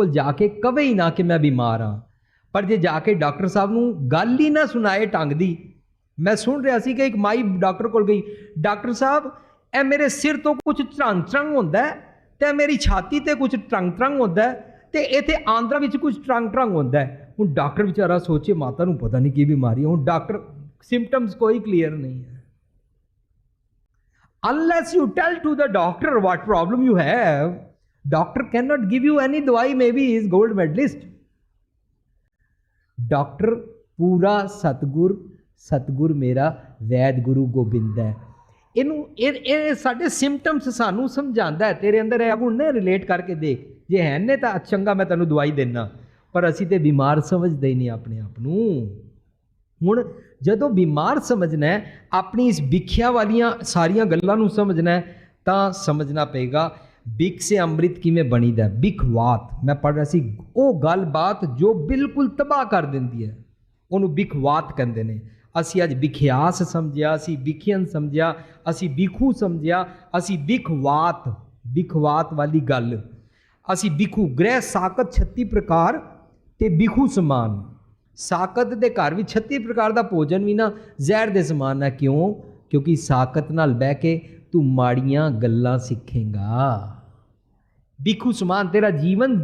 ਕੋਲ ਜਾ ਕੇ ਕਵੇ ਹੀ ਨਾ ਕਿ ਮੈਂ ਬਿਮਾਰ ਹਾਂ। ਪਰ ਜੇ ਜਾ ਕੇ ਡਾਕਟਰ ਸਾਹਿਬ ਨੂੰ ਗੱਲ ਹੀ ਨਾ ਸੁਣਾਏ ਟੰਗ ਦੀ, ਮੈਂ ਸੁਣ ਰਿਹਾ ਸੀ ਕਿ ਇੱਕ ਮਾਈ ਡਾਕਟਰ ਕੋਲ ਗਈ। ਡਾਕਟਰ ਸਾਹਿਬ, ਇਹ ਮੇਰੇ ਸਿਰ ਤੋਂ ਕੁਝ ਤਰੰਗ ਤਰੰਗ ਹੁੰਦਾ ਤੇ ਮੇਰੀ ਛਾਤੀ ਤੇ ਕੁਝ ਤਰੰਗ ਤਰੰਗ ਹੁੰਦਾ ਹੈ ਤੇ ਇੱਥੇ ਆਂਦਰਾ ਵਿੱਚ ਕੁਝ ਤਰੰਗ ਤਰੰਗ ਹੁੰਦਾ ਹੁਣ ਡਾਕਟਰ ਵਿਚਾਰਾ ਸੋਚੇ, ਮਾਤਾ ਨੂੰ ਪਤਾ ਨਹੀਂ ਕੀ ਬਿਮਾਰੀ ਹੈ। ਹੁਣ ਡਾਕਟਰ ਸਿੰਪਟਮਸ ਕੋਈ ਕਲੀਅਰ ਨਹੀਂ ਹੈ। Unless you tell to the doctor what problem you have doctor cannot give you any ਦਵਾਈ maybe he is gold medalist. Doctor ਪੂਰਾ ਸਤਗੁਰ ਸਤਗੁਰ ਮੇਰਾ ਵੈਦ ਗੁਰੂ ਗੋਬਿੰਦ ਹੈ ਇਹਨੂੰ ਇਹ ਇਹ ਸਾਡੇ ਸਿੰਪਟਮਸ ਸਾਨੂੰ ਸਮਝਾਉਂਦਾ ਹੈ। ਤੇਰੇ ਅੰਦਰ ਇਹ ਗੁਣ ਨੇ ਰਿਲੇਟ ਕਰਕੇ ਦੇਖ। ਜੇ ਹੈ ਨੇ ਤਾਂ ਚੰਗਾ ਮੈਂ ਤੈਨੂੰ ਦਵਾਈ ਦੇਣਾ ਪਰ ਅਸੀਂ ਤੇ ਬਿਮਾਰ ਸਮਝਦੇ ਹੀ ਨਹੀਂ ਆਪਣੇ ਆਪ ਨੂੰ। ਹੁਣ ਜਦੋਂ ਬਿਮਾਰ ਸਮਝਣਾ ਆਪਣੀ ਇਸ ਵਿਖਿਆ ਵਾਲੀਆਂ ਸਾਰੀਆਂ ਗੱਲਾਂ ਨੂੰ ਸਮਝਣਾ ਤਾਂ ਸਮਝਣਾ ਪਏਗਾ। ਬਿਕ ਸੇ ਅੰਮ੍ਰਿਤ ਕਿਵੇਂ ਬਣੀਦਾ ਹੈ? ਬਿਖਵਾਤ ਮੈਂ ਪੜ੍ਹ ਰਿਹਾ ਸੀ ਉਹ ਗੱਲਬਾਤ ਜੋ ਬਿਲਕੁਲ ਤਬਾਹ ਕਰ ਦਿੰਦੀ ਹੈ ਉਹਨੂੰ ਬਿਖਵਾਤ ਕਹਿੰਦੇ ਨੇ ਅਸੀਂ ਅੱਜ ਵਿਖਿਆਸ ਸਮਝਿਆ ਅਸੀਂ ਵਿਖਿਆਨ ਸਮਝਿਆ ਅਸੀਂ ਬਿਖੂ ਸਮਝਿਆ ਅਸੀਂ ਬਿਖਵਾਤ ਬਿਖਵਾਤ ਵਾਲੀ ਗੱਲ ਅਸੀਂ ਬਿਖੂ ਗ੍ਰਹਿ ਸਾਕਤ 36 ਪ੍ਰਕਾਰ ਤੇ ਬਿਖੂ ਸਮਾਨ ਸਾਕਤ ਦੇ ਘਰ ਵੀ 36 ਪ੍ਰਕਾਰ ਦਾ ਭੋਜਨ ਵੀ ਨਾ ਜ਼ਹਿਰ ਦੇ ਸਮਾਨ ਹੈ ਕਿਉਂ ਕਿਉਂਕਿ ਸਾਕਤ ਨਾਲ ਬਹਿ ਕੇ ਤੂੰ ਮਾੜੀਆਂ ਗੱਲਾਂ ਸਿੱਖੇਗਾ ਬਿਖੂ ਸਮਾਨ ਤੇਰਾ ਜੀਵਨ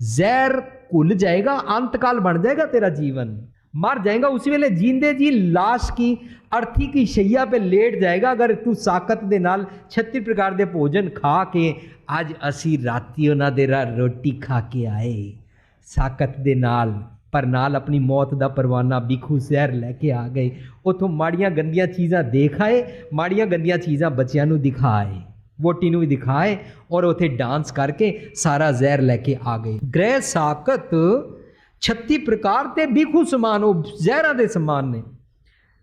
ਜ਼ਹਿਰ ਘੁਲ ਜਾਏਗਾ ਅੰਤਕਾਲ ਬਣ ਜਾਏਗਾ तेरा जीवन मर जाएगा उसी वेले जींदे जी लाश की अर्थी की शैया पे लेट जाएगा अगर तू ਸਾਕਤ ਦੇ ਨਾਲ 36 ਪ੍ਰਕਾਰ ਦੇ ਭੋਜਨ ਖਾ ਕੇ ਅੱਜ ਅਸੀਂ ਰਾਤੀ ਉਹਨਾਂ ਦੇ ਰਾ- ਰੋਟੀ ਖਾ ਕੇ ਆਏ ਸਾਕਤ ਦੇ ਨਾਲ ਪਰ ਨਾਲ ਆਪਣੀ ਮੌਤ ਦਾ ਪਰਵਾਨਾ ਬਿਖੂ ਜ਼ਹਿਰ ਲੈ ਕੇ ਆ ਗਏ ਉਥੋਂ ਮਾੜੀਆਂ ਗੰਦੀਆਂ ਚੀਜ਼ਾਂ ਦੇਖ ਆਏ ਮਾੜੀਆਂ ਗੰਦੀਆਂ ਚੀਜ਼ਾਂ ਬੱਚਿਆਂ ਨੂੰ ਦਿਖਾਏ ਵੋਟੀ ਨੂੰ ਵੀ ਦਿਖਾਏ ਔਰ ਉਥੇ ਡਾਂਸ ਕਰਕੇ ਸਾਰਾ ਜ਼ਹਿਰ ਲੈ ਕੇ ਆ ਗਏ ਗ੍ਰਹਿ ਸਾਕਤ 36 ਪ੍ਰਕਾਰ ਤੇ ਬਿਖੂ ਸਮਾਨ ਉਹ ਜ਼ਹਿਰਾਂ ਦੇ ਸਮਾਨ ਨੇ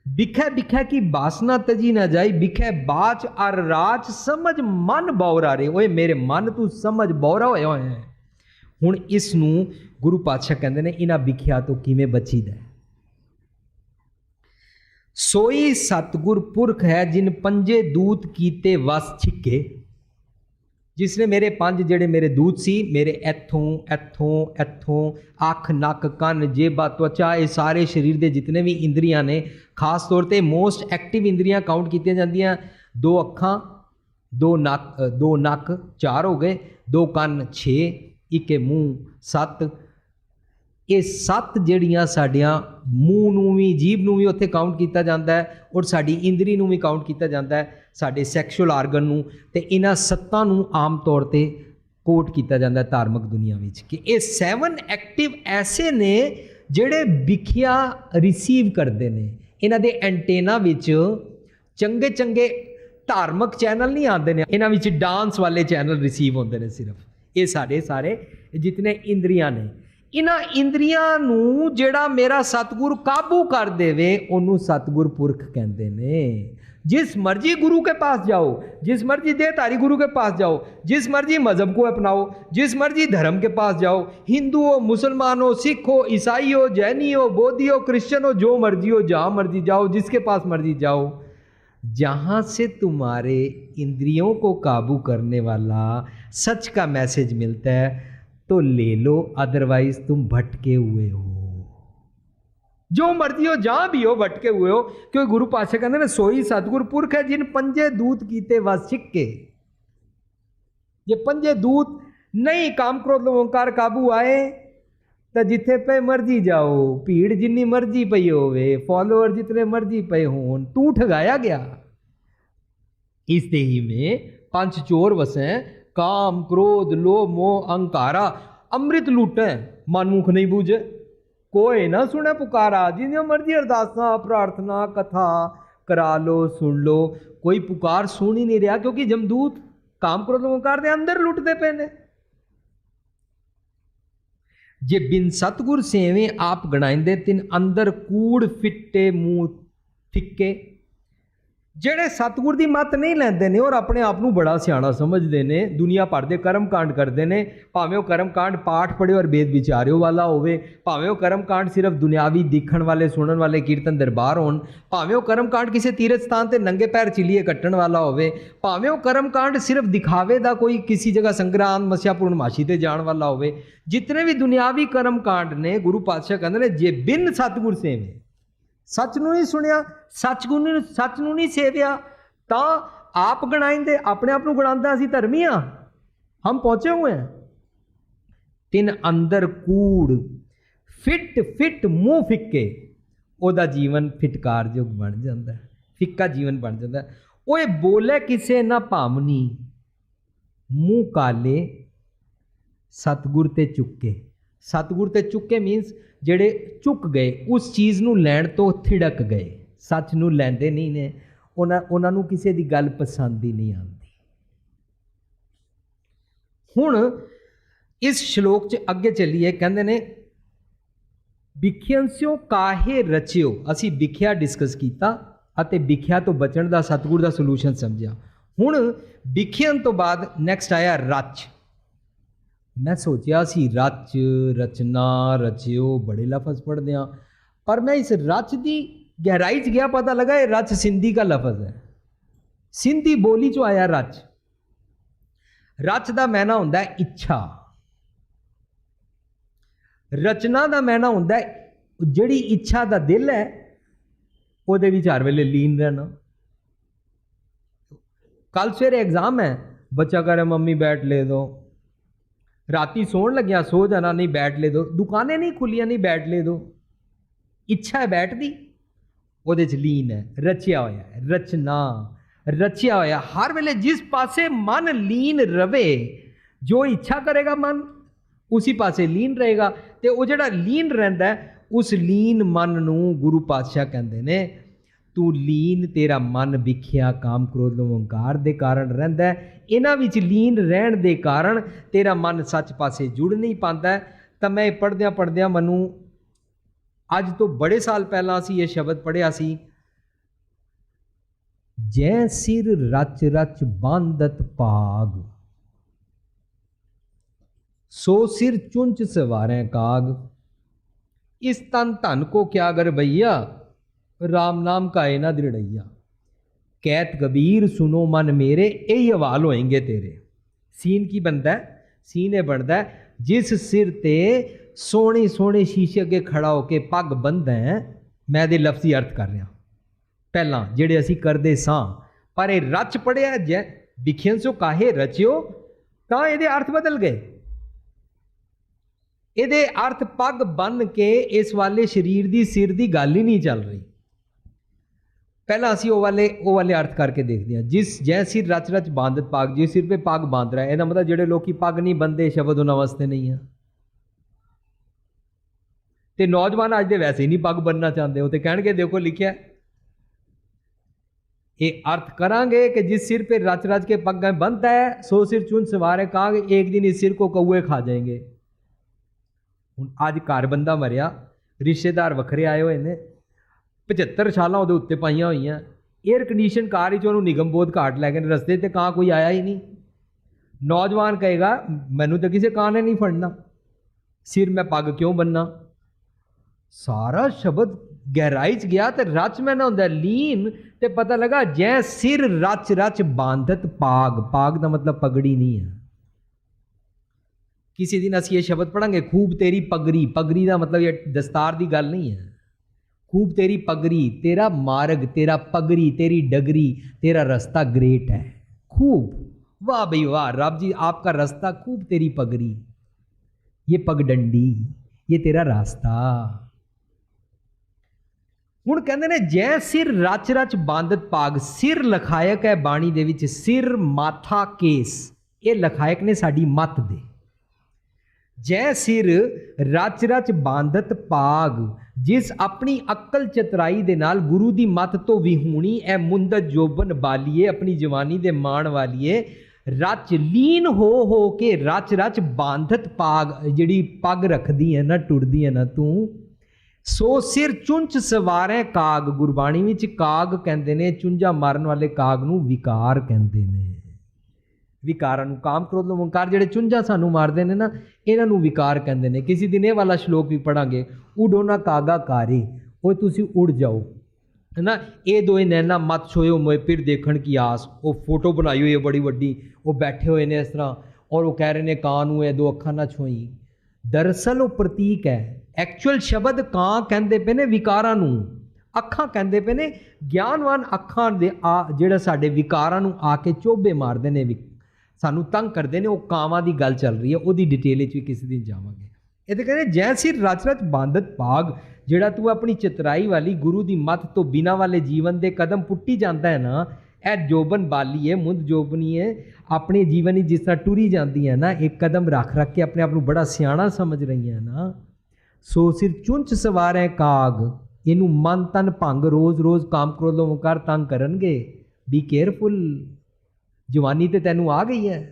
ਬਿਖੈ ਬਿਖੈ ਕੀ ਬਾਸਨਾ ਤਜੀ ਨਾ ਜਾਈ ਬਿਖੈ ਬਾਚ ਅਰ ਰਾਚ ਸਮਝ ਮਨ ਬੌਰਾ ਰੇ ਓਏ ਮੇਰੇ ਮਨ ਤੂੰ ਸਮਝ ਬੌਰਾ ਹੋਇਆ ਹੋਇਆ ਹੈ ਹੁਣ ਇਸ ਨੂੰ ਗੁਰੂ ਪਾਤਸ਼ਾਹ ਕਹਿੰਦੇ ਨੇ ਇਹਨਾਂ ਵਿਖਿਆ ਤੋਂ ਕਿਵੇਂ ਬਚੀਦਾ ਹੈ? ਸੋਈ ਸਤਗੁਰ ਪੁਰਖ ਹੈ ਜਿਨ ਪੰਜੇ ਦੂਤ ਕੀਤੇ ਵਸ ਛਿੱਕੇ। ਜਿਸ ਨੇ ਮੇਰੇ ਪੰਜ ਜਿਹੜੇ ਮੇਰੇ ਦੂਤ ਸੀ, ਮੇਰੇ ਇੱਥੋਂ ਇੱਥੋਂ ਇੱਥੋਂ ਅੱਖ, ਨੱਕ, ਕੰਨ, ਜੇਬਾ, ਤਵਚਾ, ਇਹ ਸਾਰੇ ਸਰੀਰ ਦੇ ਜਿਤਨੇ ਵੀ ਇੰਦਰੀਆਂ ਨੇ, ਖਾਸ ਤੌਰ ਤੇ ਮੋਸਟ ਐਕਟਿਵ ਇੰਦਰੀਆਂ ਕਾਊਂਟ ਕੀਤੀਆਂ ਜਾਂਦੀਆਂ, ਦੋ ਅੱਖਾਂ, ਦੋ ਨੱਕ ਦੋ ਨੱਕ ਚਾਰ ਹੋ ਗਏ, ਦੋ ਕੰਨ 6 ਇੱਕ ਮੂੰਹ 7 ਇਹ ਸੱਤ ਜਿਹੜੀਆਂ ਸਾਡੀਆਂ ਮੂੰਹ ਨੂੰ ਵੀ, ਜੀਭ ਨੂੰ ਵੀ ਉੱਥੇ ਕਾਊਂਟ ਕੀਤਾ ਜਾਂਦਾ ਹੈ ਔਰ ਸਾਡੀ ਇੰਦਰੀ ਨੂੰ ਵੀ ਕਾਊਂਟ ਕੀਤਾ ਜਾਂਦਾ ਹੈ, ਸਾਡੇ ਸੈਕਸ਼ੂਅਲ ਆਰਗਨ ਨੂੰ ਤੇ ਇਹਨਾਂ ਸੱਤਾਂ ਨੂੰ ਆਮ ਤੌਰ ਤੇ ਕੋਟ ਕੀਤਾ ਜਾਂਦਾ ਹੈ ਧਾਰਮਿਕ ਦੁਨੀਆ ਵਿੱਚ ਕਿ ਇਹ ਸੈਵਨ ਐਕਟਿਵ ਐਸੇ ਨੇ ਜਿਹੜੇ ਵਿਖਿਆ ਰਿਸੀਵ ਕਰਦੇ ਨੇ। ਇਹਨਾਂ ਦੇ ਐਂਟੇਨਾ ਵਿੱਚ ਚੰਗੇ ਚੰਗੇ ਧਾਰਮਿਕ ਚੈਨਲ ਨਹੀਂ ਆਉਂਦੇ ਨੇ, ਇਹਨਾਂ ਵਿੱਚ ਡਾਂਸ ਵਾਲੇ ਚੈਨਲ ਰਿਸੀਵ ਹੁੰਦੇ ਨੇ ਸਿਰਫ। ਇਹ ਸਾਡੇ ਸਾਰੇ ਜਿਤਨੇ ਇੰਦਰੀਆਂ ਨੇ। ਇਹਨਾਂ ਇੰਦਰੀਆਂ ਨੂੰ ਜਿਹੜਾ ਮੇਰਾ ਸਤਿਗੁਰ ਕਾਬੂ ਕਰ ਦੇਵੇ ਉਹਨੂੰ ਸਤਿਗੁਰ ਪੁਰਖ ਕਹਿੰਦੇ ਨੇ जिस मर्जी गुरु के पास जाओ जिस मर्जी देहधारी गुरु के पास जाओ जिस मर्जी मजहब को अपनाओ जिस मर्जी धर्म के पास जाओ हिंदू हो मुसलमान हो सिख हो ईसाई हो जैनी हो बोधी हो क्रिश्चियन हो जो मर्जी हो जहाँ मर्जी जाओ जिसके पास मर्जी जाओ जहाँ से तुम्हारे इंद्रियों को काबू करने वाला सच का मैसेज मिलता है तो ले लो अदरवाइज़ तुम भटके हुए हो। जो मर्ज़ी हो, जहाँ भी हो, भटके हुए हो। क्योंकि गुरु पाशा कहते ना, सोई सतगुरु पुरख है जिन पंजे दूत कीते व सिक्के। ये पंजे दूत नहीं काम क्रोध ओंकार काबू आए तो जिथे पे मर्ज़ी जाओ, भीड़ जिनी मर्ज़ी पई होवे फॉलोअर जितने मर्ज़ी पे हो तू ठगाया गया। इस देही में पंच चोर वसें काम क्रोध लोभ मोह अहंकारा ਅੰਮ੍ਰਿਤ ਲੁੱਟੈ ਮਨਮੁਖ ਨਹੀਂ ਬੂਝੇ ਕੋਈ ਨਾ ਸੁਣੇ ਪੁਕਾਰਾ ਜਿੰਨੀ ਮਰਜ਼ੀ ਅਰਦਾਸਾਂ ਪ੍ਰਾਰਥਨਾ ਕਥਾ ਕਰਾ ਲੋ ਸੁਣ ਲੋ ਕੋਈ ਪੁਕਾਰ ਸੁਣ ਹੀ ਨਹੀਂ ਰਿਹਾ ਕਿਉਂਕਿ ਜਮਦੂਤ ਕਾਮ ਕ੍ਰੋਧ ਓੰਕਾਰ ਦੇ ਅੰਦਰ ਲੁੱਟਦੇ ਪਏ ਨੇ ਜੇ ਬਿਨ ਸਤਗੁਰ ਸੇਵੇਂ ਆਪ ਗਣਾਇੰਦੇ ਤਿਨ ਅੰਦਰ ਕੂੜ ਫਿੱਟੇ ਮੂੰਹ ਫਿੱਕੇ ਜਿਹੜੇ ਸਤਿਗੁਰ ਦੀ ਮੱਤ ਨਹੀਂ ਲੈਂਦੇ ਨੇ, ਔਰ ਆਪਣੇ ਆਪ ਨੂੰ ਬੜਾ ਸਿਆਣਾ ਸਮਝਦੇ ਨੇ, ਦੁਨੀਆ ਭਰ ਦੇ ਕਰਮ ਕਾਂਡ ਕਰਦੇ ਨੇ, ਭਾਵੇਂ ਉਹ ਕਰਮ ਕਾਂਡ ਪਾਠ ਪੜਿਓ ਔਰ ਵੇਦ ਵਿਚਾਰਿਓ ਵਾਲਾ ਹੋਵੇ, ਭਾਵੇਂ ਉਹ ਕਰਮ ਕਾਂਡ ਸਿਰਫ ਦੁਨਿਆਵੀ ਦੇਖਣ ਵਾਲੇ, ਸੁਣਨ ਵਾਲੇ, ਕੀਰਤਨ ਦਰਬਾਰ ਹੋਣ, ਭਾਵੇਂ ਉਹ ਕਰਮ ਕਾਂਡ ਕਿਸੇ ਤੀਰਥ ਸਥਾਨ ਤੇ ਨੰਗੇ ਪੈਰ ਚਿਲੀਏ ਕੱਟਣ ਵਾਲਾ ਹੋਵੇ, ਭਾਵੇਂ ਉਹ ਕਰਮ ਕਾਂਡ ਸਿਰਫ ਦਿਖਾਵੇ ਦਾ ਕੋਈ ਕਿਸੇ ਜਗ੍ਹਾ ਸੰਗਰਾਮ ਮਸਿਆ ਪੂਰਨਮਾਸ਼ੀ ਤੇ ਜਾਣ ਵਾਲਾ ਹੋਵੇ, ਜਿਤਨੇ ਵੀ ਦੁਨਿਆਵੀ ਕਰਮ ਕਾਂਡ ਨੇ, ਗੁਰੂ ਪਾਤਸ਼ਾਹ ਕਹਿੰਦੇ ਨੇ, ਜੇ ਬਿਨ ਸਤਿਗੁਰ ਸੇਵੇ। ਸੱਚ ਨੂੰ ਨਹੀਂ ਸੁਣਿਆ, ਸੱਚ ਨੂੰ ਸੱਚ ਨੂੰ ਨਹੀਂ ਸੇਵਿਆ, ਤਾਂ ਆਪ ਗਣਾਇੰਦੇ, ਆਪਣੇ ਆਪ ਨੂੰ ਗਣਾਉਂਦਾ ਅਸੀਂ ਧਰਮੀ ਆ ਹਮ ਪਹੁੰਚੇ ਹੋਏ ਹਾਂ। ਤਿੰਨ ਅੰਦਰ ਕੂੜ, ਫਿੱਟ ਫਿੱਟ ਮੂੰਹ ਫਿੱਕੇ, ਉਹਦਾ ਜੀਵਨ ਫਿਟਕਾਰਯੋਗ ਬਣ ਜਾਂਦਾ ਫਿੱਕਾ ਜੀਵਨ ਬਣ ਜਾਂਦਾ ਹੈ। ਓਏ ਬੋਲੇ ਕਿਸੇ ਨਾ ਭਾਵਨੀ, ਮੂੰਹ ਕਾਲੇ, ਸਤਗੁਰ ਤੇ ਚੁੱਕੇ। ਸਤਗੁਰ ਤੇ ਚੁੱਕੇ ਮੀਨਸ ਜਿਹੜੇ ਚੁੱਕ ਗਏ, ਉਸ ਚੀਜ਼ ਨੂੰ ਲੈਣ ਤੋਂ ਥਿੜਕ ਗਏ। ਸੱਚ ਨੂੰ ਲੈਂਦੇ ਨਹੀਂ ਨੇ, ਉਹਨਾਂ ਉਹਨਾਂ ਨੂੰ ਕਿਸੇ ਦੀ ਗੱਲ ਪਸੰਦ ਹੀ ਨਹੀਂ ਆਉਂਦੀ। ਹੁਣ ਇਸ ਸ਼ਲੋਕ 'ਚ ਅੱਗੇ ਚੱਲੀਏ, ਕਹਿੰਦੇ ਨੇ ਵਿਖਿਆੰਸਿਓ ਕਾਹੇ ਰਚਿਓ? ਅਸੀਂ ਵਿਖਿਆ ਡਿਸਕਸ ਕੀਤਾ ਅਤੇ ਵਿਖਿਆ ਤੋਂ ਬਚਣ ਦਾ ਸਤਿਗੁਰ ਦਾ ਸੋਲੂਸ਼ਨ ਸਮਝਿਆ। ਹੁਣ ਵਿਖਿਆਨ ਤੋਂ ਬਾਅਦ ਨੈਕਸਟ ਆਇਆ ਰਚ। ਮੈਂ ਸੋਚਿਆ ਸੀ, ਰਚ, ਰਚਨਾ, ਰਚਿਓ ਬੜੇ ਲਫ਼ਜ਼ ਪੜ੍ਹਦੇ ਆ। ਪਰ ਮੈਂ ਇਸ ਰਚ ਦੀ ਗਹਿਰਾਈ 'ਚ ਗਿਆ, ਪਤਾ ਲੱਗਾ ਇਹ ਰਚ ਸਿੰਧੀ ਦਾ ਲਫ਼ਜ਼ ਹੈ। ਸਿੰਧੀ ਬੋਲੀ 'ਚੋਂ ਆਇਆ ਰਚ। ਰਚ ਦਾ ਮੈਨਾ ਹੁੰਦਾ ਹੈ ਇੱਛਾ। ਰਚਨਾ ਦਾ ਮੈਨਾ ਹੁੰਦਾ ਹੈ, ਜਿਹੜੀ ਇੱਛਾ ਦਾ ਦਿਲ ਹੈ, ਉਹਦੇ ਵਿੱਚ ਹਰ ਵੇਲੇ ਲੀਨ ਰਹਿਣਾ। ਕੱਲ ਸਵੇਰੇ ਐਗਜ਼ਾਮ ਹੈ, ਬੱਚਾ ਕਰੇ ਮੰਮੀ ਬੈਠ ਲੈ ਦੋ। ਰਾਤੀ ਸੌਣ ਲੱਗਿਆ, ਸੋ ਜਾਣਾ, ਨਹੀਂ ਬੈਠ ਲੈ ਦੋ। ਦੁਕਾਨੇ ਨਹੀਂ ਖੁੱਲੀਆਂ, ਨਹੀਂ ਬੈਠ ਲੈ ਦੋ। ਇੱਛਾ ਹੈ ਬੈਠਦੀ। ਉਹਦੇ ਚ ਲੀਨ ਹੈ, ਰਚਿਆ ਹੋਇਆ ਹੈ, ਰਚਨਾ, ਰਚਿਆ ਹੋਇਆ। ਹਰ ਵੇਲੇ ਜਿਸ ਪਾਸੇ ਮਨ ਲੀਨ ਰਵੇ, ਜੋ ਇੱਛਾ ਕਰੇਗਾ ਮਨ, ਉਸੇ ਪਾਸੇ ਲੀਨ ਰਹੇਗਾ। ਤੇ ਉਹ ਜਿਹੜਾ ਲੀਨ ਰਹਿੰਦਾ ਉਸ ਲੀਨ ਮਨ ਨੂੰ ਗੁਰੂ ਪਾਤਸ਼ਾਹ ਕਹਿੰਦੇ ਨੇ ਤੂੰ ਲੀਨ ਤੇਰਾ ਮਨ ਵਿਖਿਆ ਕਾਮ ਕ੍ਰੋਧ ਓੰਕਾਰ ਦੇ ਕਾਰਨ ਰਹਿੰਦਾ ਇਹਨਾਂ ਵਿੱਚ ਲੀਨ ਰਹਿਣ ਦੇ ਕਾਰਨ ਤੇਰਾ ਮਨ ਸੱਚ ਪਾਸੇ ਜੁੜ ਨਹੀਂ ਪਾਉਂਦਾ ਤਾਂ ਮੈਂ ਇਹ ਪੜ੍ਹਦਿਆਂ ਪੜ੍ਹਦਿਆਂ ਮੈਨੂੰ ਅੱਜ ਤੋਂ ਬੜੇ ਸਾਲ ਪਹਿਲਾਂ ਅਸੀਂ ਇਹ ਸ਼ਬਦ ਪੜ੍ਹਿਆ ਸੀ, ਜੈ ਸਿਰ ਰਚ ਰਚ ਬਾਂਧਤ ਪਾਗ ਸੋ ਸਿਰ ਚੁੰਚ ਸਵਾਰੈ ਕਾਗ, ਇਸ ਤਨ ਧਨ ਕੋ ਕਿਆ ਗਰ ਭਈਆ ਰਾਮ ਨਾਮ ਕਾਏ ਨਾ ਦ੍ਰਿੜਈਆ ਕਹਿਤ ਕਬੀਰ ਸੁਨੋ ਮਨ ਮੇਰੇ ਇਹ ਹਵਾਲ ਹੋਏਂਗੇ ਤੇਰੇ। ਸੀਨ ਕੀ ਬੰਦਾ ਹੈ? ਸੀਨ ਇਹ ਬਣਦਾ ਹੈ, ਜਿਸ ਸਿਰ ਤੇ ਸੋਹਣੇ ਸੋਹਣੇ ਸ਼ੀਸ਼ੇ ਅੱਗੇ ਖੜਾ ਹੋ ਕੇ ਪੱਗ ਬੰਨਦਾ ਹੈ ਮੈਂ ਇਹਦੇ ਲਫ਼ਜ਼ੀ ਅਰਥ ਕਰ ਰਿਹਾ। ਪਹਿਲਾਂ ਜਿਹੜੇ ਅਸੀਂ ਕਰਦੇ ਸਾਂ ਪਰ ਇਹ ਰਚ ਪੜਿਆ ਜੈ ਵਿਖਿਆਨ ਸੋ ਕਾਹੇ ਰਚਿਓ ਤਾਂ ਇਹਦੇ ਅਰਥ ਬਦਲ ਗਏ। ਇਹਦੇ ਅਰਥ ਪੱਗ ਬੰਨ ਕੇ ਇਸ ਵਾਲੇ ਸਰੀਰ ਦੀ ਸਿਰ ਦੀ ਗੱਲ ਹੀ ਨਹੀਂ ਚੱਲ ਰਹੀ। ਪਹਿਲਾਂ ਅਸੀਂ ਉਹ ਵਾਲੇ ਉਹ ਵਾਲੇ ਅਰਥ ਕਰਕੇ ਦੇਖਦੇ ਹਾਂ ਜਿਸ ਜੈ ਸਿਰ ਰਚ ਰਚ ਬਾਂਧਤ ਪਾਗ ਜਿਸ ਸਿਰ ਤੇ ਪੱਗ ਬਾਂਧ ਰਹਾ ਹੈ ਇਹਦਾ ਮਤਲਬ ਜਿਹੜੇ ਲੋਕੀ ਪੱਗ ਨਹੀਂ ਬੰਦੇ ਸ਼ਬਦ ਉਹਨਾਂ ਵਾਸਤੇ ਨਹੀਂ ਆ ਤੇ ਨੌਜਵਾਨ ਅੱਜ ਦੇ ਵੈਸੇ ਹੀ ਨਹੀਂ ਪੱਗ ਬੰਨਣਾ ਚਾਹੁੰਦੇ ਉਹ ਤੇ ਕਹਿਣਗੇ ਦੇਖੋ ਲਿਖਿਆ ਹੈ। ਇਹ अर्थ करेंगे कि जिस सिर पे रच रच के पग बनता है सो सिर चुन सवार है कहा एक दिन इस सिर को कौए खा जाएंगे ਹੁਣ ਅੱਜ ਘਰ ਬੰਦਾ ਮਰਿਆ ਰਿਸ਼ਤੇਦਾਰ ਵੱਖਰੇ ਆਏ ਹੋਏ ਨੇ 75 ਸਾਲਾਂ ਉਹਦੇ ਉੱਤੇ ਪਾਈਆਂ ਹੋਈਆਂ। 에ਅਰ ਕੰਡੀਸ਼ਨ ਕਾਰ ਵਿੱਚ ਉਹਨੂੰ ਨਿਗਮ ਬੋਧ ਘਾਟ ਲੈ ਗਏ ਨੇ, ਰਸਤੇ ਤੇ ਕਾਂ ਕੋਈ ਆਇਆ ਹੀ ਨਹੀਂ। ਨੌਜਵਾਨ ਕਹੇਗਾ ਮੈਨੂੰ ਤਾਂ ਕਿਸੇ ਕਾਂ ਨੇ ਨਹੀਂ ਫੜਨਾ। ਸਿਰ ਮੈਂ ਪੱਗ ਕਿਉਂ ਬੰਨਾ? ਸਾਰਾ ਸ਼ਬਦ ਗਹਿਰਾਈ ਚ ਗਿਆ ਤੇ ਰਚ ਮੈਂ ਨਾ ਹੁੰਦਾ ਲੀਨ ਤੇ ਪਤਾ ਲੱਗਾ ਜੈ ਸਿਰ ਰਚ ਰਚ ਬਾਂਧਤ ਪਾਗ। ਪਾਗ ਦਾ ਮਤਲਬ ਪਗੜੀ ਨਹੀਂ ਹੈ। ਕਿਸੇ ਦਿਨ ਅਸੀਂ ਇਹ ਸ਼ਬਦ ਪੜਾਂਗੇ ਖੂਬ ਤੇਰੀ ਪਗੜੀ। ਪਗੜੀ ਦਾ ਮਤਲਬ ਇਹ ਦਸਤਾਰ ਦੀ ਗੱਲ ਨਹੀਂ ਹੈ। ਖੂਬ ਤੇਰੀ ਪਗੜੀ ਤੇਰਾ ਮਾਰਗ ਤੇਰਾ ਪਗੜੀ ਤੇਰੀ ਡਗਰੀ ਤੇਰਾ ਰਸਤਾ ਗ੍ਰੇਟ ਹੈ खूब वाह भाई वाह रब जी आपका रास्ता खूब तेरी पगड़ी ये पगडंडी ये तेरा रास्ता ਹੁਣ ਕਹਿੰਦੇ ਨੇ ਜੈ ਸਿਰ ਰਚ ਰਚ ਬੰਦਤ ਪਾਗ ਸਿਰ ਲਖਾਇਕ ਹੈ ਬਾਣੀ ਦੇ ਵਿੱਚ ਸਿਰ ਮਾਥਾ ਕੇਸ ਇਹ ਲਖਾਇਕ ਨੇ ਸਾਡੀ ਮੱਤ ਦੇ ਜੈ ਸਿਰ, ਰਚ ਰਚ ਬਾਂਧਤ ਪਾਗ ਜਿਸ ਆਪਣੀ ਅਕਲ ਚਤਰਾਈ ਦੇ ਨਾਲ ਗੁਰੂ ਦੀ ਮੱਤ ਤੋਂ ਵਿਹੂਣੀ ਐ ਮੁੰਦਤ ਜੋਬਨ ਬਾਲੀਏ, ਆਪਣੀ ਜਵਾਨੀ ਦੇ ਮਾਣ ਵਾਲੀਏ, ਰਚ ਲੀਨ ਹੋ ਹੋ ਕੇ ਰਚ ਰਚ ਬਾਂਧਤ ਪਾਗ ਜਿਹੜੀ ਪੱਗ ਰੱਖਦੀ ਐ ਨਾ, ਟੁੱਟਦੀ ਐ ਨਾ ਤੂੰ, ਸੋ ਸਿਰ ਚੁੰਚ ਸਵਾਰੈ ਕਾਗ, ਗੁਰਬਾਣੀ ਵਿੱਚ ਕਾਗ ਕਹਿੰਦੇ ਨੇ, ਚੁੰਝਾ ਮਾਰਨ ਵਾਲੇ ਕਾਗ ਨੂੰ ਵਿਕਾਰ ਕਹਿੰਦੇ ਨੇ। ਵਿਕਾਰਾਂ ਨੂੰ, ਕਾਮ ਕ੍ਰੋਧ ਲੋਭ ਹੰਕਾਰ ਜਿਹੜੇ ਚੁੰਝਾ ਸਾਨੂੰ ਮਾਰਦੇ ਨੇ ਨਾ, ਇਹਨਾਂ ਨੂੰ ਵਿਕਾਰ ਕਹਿੰਦੇ ਨੇ। ਕਿਸੇ ਦਿਨ ਇਹ ਵਾਲਾ ਸ਼ਲੋਕ ਵੀ ਪੜਾਂਗੇ ਉਡੋ ਨਾ ਕਾਗਾ ਕਾਰੀ ਉਹ ਤੁਸੀਂ ਉੜ ਜਾਓ। ਹੈ ਨਾ ਇਹ ਦੋਏ ਨੈਣਾ ਮਤ ਛੋਇਓ ਮੋਏ, ਫਿਰ ਦੇਖਣ ਕੀ ਆਸ। ਉਹ ਫੋਟੋ ਬਣਾਈ ਹੋਈ ਹੈ ਬੜੀ ਵੱਡੀ, ਉਹ ਬੈਠੇ ਹੋਏ ਨੇ ਇਸ ਤਰ੍ਹਾਂ, ਔਰ ਉਹ ਕਹਿ ਰਹੇ ਨੇ, ਕਾਂ ਨੂੰ ਇਹ ਦੋ ਅੱਖਾਂ ਨਾ ਛੋਈ। ਦਰਅਸਲ ਉਹ ਪ੍ਰਤੀਕ ਹੈ। ਐਕਚੁਅਲ ਸ਼ਬਦ ਕਾਂ ਕਹਿੰਦੇ ਪਏ ਨੇ ਵਿਕਾਰਾਂ ਨੂੰ। ਅੱਖਾਂ ਕਹਿੰਦੇ ਪਏ ਨੇ, ਗਿਆਨਵਾਨ ਅੱਖਾਂ ਦੇ ਆ, ਜਿਹੜਾ ਸਾਡੇ ਵਿਕਾਰਾਂ ਨੂੰ ਆ ਕੇ ਚੋਬੇ ਮਾਰਦੇ ਨੇ ਵਿ- ਸਾਨੂੰ ਤੰਗ ਕਰਦੇ ਨੇ, ਉਹ ਕਾਵਾਂ ਦੀ ਗੱਲ ਚੱਲ ਰਹੀ ਹੈ, ਉਹਦੀ ਡਿਟੇਲ ਵਿੱਚ ਵੀ ਕਿਸੇ ਦਿਨ ਜਾਵਾਂਗੇ। ਇਹ ਤੇ ਕਹਿੰਦੇ, ਜੈ ਸਿਰ ਰਚ ਰਚ ਬਾਂਧਤ ਭਾਗ, ਜਿਹੜਾ ਤੂੰ ਆਪਣੀ ਚਤਰਾਈ ਵਾਲੀ ਗੁਰੂ ਦੀ ਮੱਤ ਤੋਂ ਬਿਨਾ ਵਾਲੇ ਜੀਵਨ ਦੇ ਕਦਮ ਪੁੱਟੀ ਜਾਂਦਾ ਹੈ ਨਾ, ਇਹ ਜੋਬਨ ਬਾਲੀ ਹੈ ਮੁੰਦ ਜੋਬਨੀ ਹੈ, ਆਪਣੇ ਜੀਵਨ ਵਿੱਚ ਜਿਸ ਤਰ੍ਹਾਂ ਟੁਰੀ ਜਾਂਦੀ ਹੈ ਨਾ ਇੱਕ ਕਦਮ ਰੱਖ ਰੱਖ ਕੇ ਆਪਣੇ ਆਪ ਨੂੰ ਬੜਾ ਸਿਆਣਾ ਸਮਝ ਰਹੀ ਹੈ ਨਾ। ਸੋ ਸਿਰ ਚੁੰਚ ਸਵਾਰ ਹੈ ਕਾਗ, ਇਹਨੂੰ ਮਨ ਤਨ ਭੰਗ ਰੋਜ਼-ਰੋਜ਼ ਕਾਮ ਕ੍ਰੋਧ ਓਮਕਾਰ ਤੰਗ ਕਰਨਗੇ। ਬੀ ਕੇਅਰਫੁਲ ਜਵਾਨੀ ਤੇ ਤੈਨੂੰ ਆ ਗਈ ਹੈ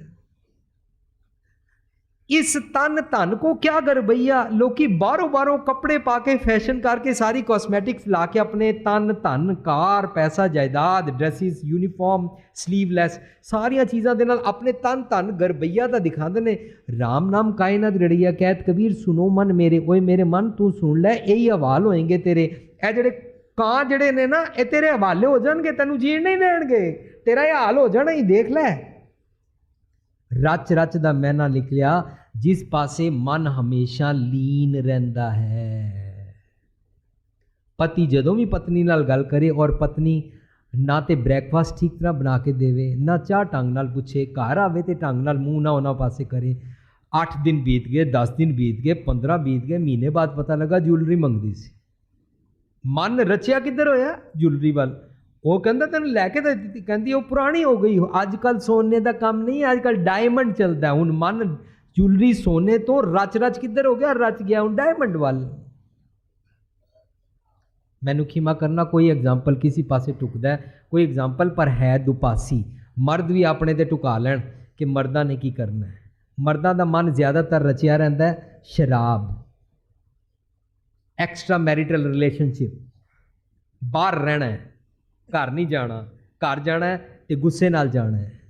ਇਸ ਤਨ ਧਨ ਕੋ ਕਿਆ ਗਰਬਈਆ ਲੋਕੀ ਬਾਹਰੋਂ ਬਾਹਰੋਂ ਕੱਪੜੇ ਪਾ ਕੇ ਫੈਸ਼ਨ ਕਰਕੇ ਸਾਰੀ ਕਾਸਮੈਟਿਕਸ ਲਾ ਕੇ ਆਪਣੇ ਤਨ ਧਨ, ਕਾਰ, ਪੈਸਾ, ਜਾਇਦਾਦ ਡਰੈਸਿਸ ਯੂਨੀਫਾਰਮ ਸਲੀਵਲੈਸ ਸਾਰੀਆਂ ਚੀਜ਼ਾਂ ਦੇ ਨਾਲ ਆਪਣੇ ਤਨ ਧਨ ਗਰਬਈਆ ਦਾ ਦਿਖਾਉਂਦੇ ਨੇ। RAM ਨਾਮ ਕਾਇਨਾਤ ਰੜੀਆ ਕਹਿਤ ਕਬੀਰ ਸੁਨੋ ਮਨ ਮੇਰੇ, ਓਏ ਮੇਰੇ ਮਨ ਤੂੰ ਸੁਣ ਲੈ, ਇਹੀ ਹਵਾਲ ਹੋਏਗੇ ਤੇਰੇ। ਇਹ ਜਿਹੜੇ ਕਾਂ ਜਿਹੜੇ ਨੇ ਨਾ, ਇਹ ਤੇਰੇ ਹਵਾਲੇ ਹੋ ਜਾਣਗੇ, ਤੈਨੂੰ ਜੀਣ ਨਹੀਂ ਦੇਣਗੇ। ਤੇਰਾ ਇਹ ਹਾਲ ਹੋ ਜਾਣਾ ਹੀ, ਦੇਖ ਲੈ। ਰਚ ਰਚ ਦਾ ਮੈਨਾ ਨਿਕਲਿਆ, ਜਿਸ ਪਾਸੇ ਮਨ ਹਮੇਸ਼ਾ ਲੀਨ ਰਹਿੰਦਾ ਹੈ। ਪਤੀ ਜਦੋਂ ਵੀ ਪਤਨੀ ਨਾਲ ਗੱਲ ਕਰੇ ਔਰ ਪਤਨੀ ਨਾ ਤੇ ਬ੍ਰੇਕਫਾਸਟ ਠੀਕ ਤਰ੍ਹਾਂ ਬਣਾ ਕੇ ਦੇਵੇ, ਨਾ ਚਾਹ ਢੰਗ ਨਾਲ ਪੁੱਛੇ, ਘਰ ਆਵੇ ਤੇ ਢੰਗ ਨਾਲ ਮੂੰਹ ਨਾ ਉਹਨਾਂ ਪਾਸੇ ਕਰੇ। 8 ਦਿਨ ਬੀਤ ਗਏ 10 ਦਿਨ ਬੀਤ ਗਏ 15 ਬੀਤ ਗਏ, ਮਹੀਨੇ ਬਾਅਦ ਪਤਾ ਲੱਗਾ ਜੁਐਲਰੀ ਮੰਗਦੀ ਸੀ। ਮਨ ਰਚਿਆ ਕਿੱਧਰ ਹੋਇਆ? ਜੁਲਰੀ ਵੱਲ। ਉਹ ਕਹਿੰਦਾ, ਤੈਨੂੰ ਲੈ ਕੇ ਤਾਂ ਦਿੱਤੀ। ਕਹਿੰਦੀ, ਉਹ ਪੁਰਾਣੀ ਹੋ ਗਈ। ਅੱਜ ਕੱਲ ਸੋਨੇ ਦਾ ਕੰਮ ਨਹੀਂ ਅੱਜ ਕੱਲ ਡਾਇਮੰਡ ਚੱਲਦਾ ਹੁਣ ਮਨ ਜੁਲਰੀ ਸੋਨੇ ਤੋਂ ਰਚ ਰਚ ਕਿੱਧਰ ਹੋ ਗਿਆ? ਰਚ ਗਿਆ ਹੁਣ ਡਾਇਮੰਡ ਵੱਲ। ਮੈਨੂੰ ਖਿਮਾ ਕਰਨਾ, ਕੋਈ ਐਗਜ਼ਾਮਪਲ ਕਿਸੇ ਪਾਸੇ ਟੁਕਦਾ ਕੋਈ ਐਗਜ਼ਾਮਪਲ ਪਰ ਹੈ ਦੁਪਾਸੀ। ਮਰਦ ਵੀ ਆਪਣੇ ਤੇ ਟੁਕਾ ਲੈਣ ਕਿ ਮਰਦਾਂ ਨੇ ਕੀ ਕਰਨਾ ਹੈ। ਮਰਦਾਂ ਦਾ ਮਨ ਜ਼ਿਆਦਾਤਰ ਰਚਿਆ ਰਹਿੰਦਾ ਹੈ ਸ਼ਰਾਬ। ਐਕਸਟਰਾ ਮੈਰਿਟਲ ਰਿਲੇਸ਼ਨਸ਼ਿਪ ਬਾਹਰ ਰਹਿਣਾ ਹੈ, ਘਰ ਨਹੀਂ ਜਾਣਾ, ਘਰ ਜਾਣਾ ਹੈ ਤੇ ਗੁੱਸੇ ਨਾਲ ਜਾਣਾ ਹੈ।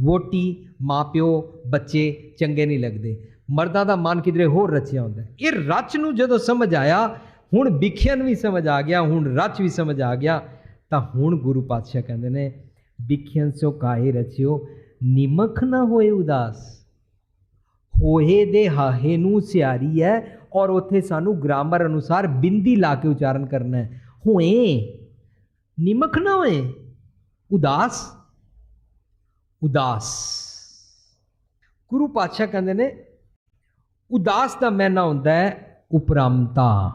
ਵੋਟੀ, ਮਾਪਿਓ, ਬੱਚੇ ਚੰਗੇ ਨਹੀਂ ਲੱਗਦੇ। ਮਰਦਾਂ ਦਾ ਮਨ ਕਿਧਰੇ ਹੋਰ ਰਚਿਆ ਹੁੰਦਾ ਇਹ ਰਚ ਨੂੰ ਜਦੋਂ ਸਮਝ ਆਇਆ, ਹੁਣ ਵਿਖਿਆਨ ਵੀ ਸਮਝ ਆ ਗਿਆ, ਹੁਣ ਰਚ ਵੀ ਸਮਝ ਆ ਗਿਆ, ਤਾਂ ਹੁਣ ਗੁਰੂ ਪਾਤਸ਼ਾਹ ਕਹਿੰਦੇ ਨੇ ਵਿਖਿਆਨ ਸੋ ਕਾਹੇ ਰਚਿਓ, ਨਿਮਖ ਨਾ ਹੋਏ ਉਦਾਸ। ਹੋਏ ਦੇ ਹਾਹੇ ਨੂੰ ਸਿਆਰੀ ਹੈ ਔਰ ਉੱਥੇ ਸਾਨੂੰ ਗ੍ਰਾਮਰ ਅਨੁਸਾਰ ਬਿੰਦੀ ਲਾ ਕੇ ਉਚਾਰਨ ਕਰਨਾ ਹੈ। ਹੋਏ ਨਿਮਖ ਨਾ ਹੋਏ, ਉਦਾਸ ਉਦਾਸ। ਗੁਰੂ ਪਾਤਸ਼ਾਹ ਕਹਿੰਦੇ ਨੇ, ਉਦਾਸ ਦਾ ਮੈਨਾ ਹੁੰਦਾ ਹੈ, ਉਪਰਮਤਾ।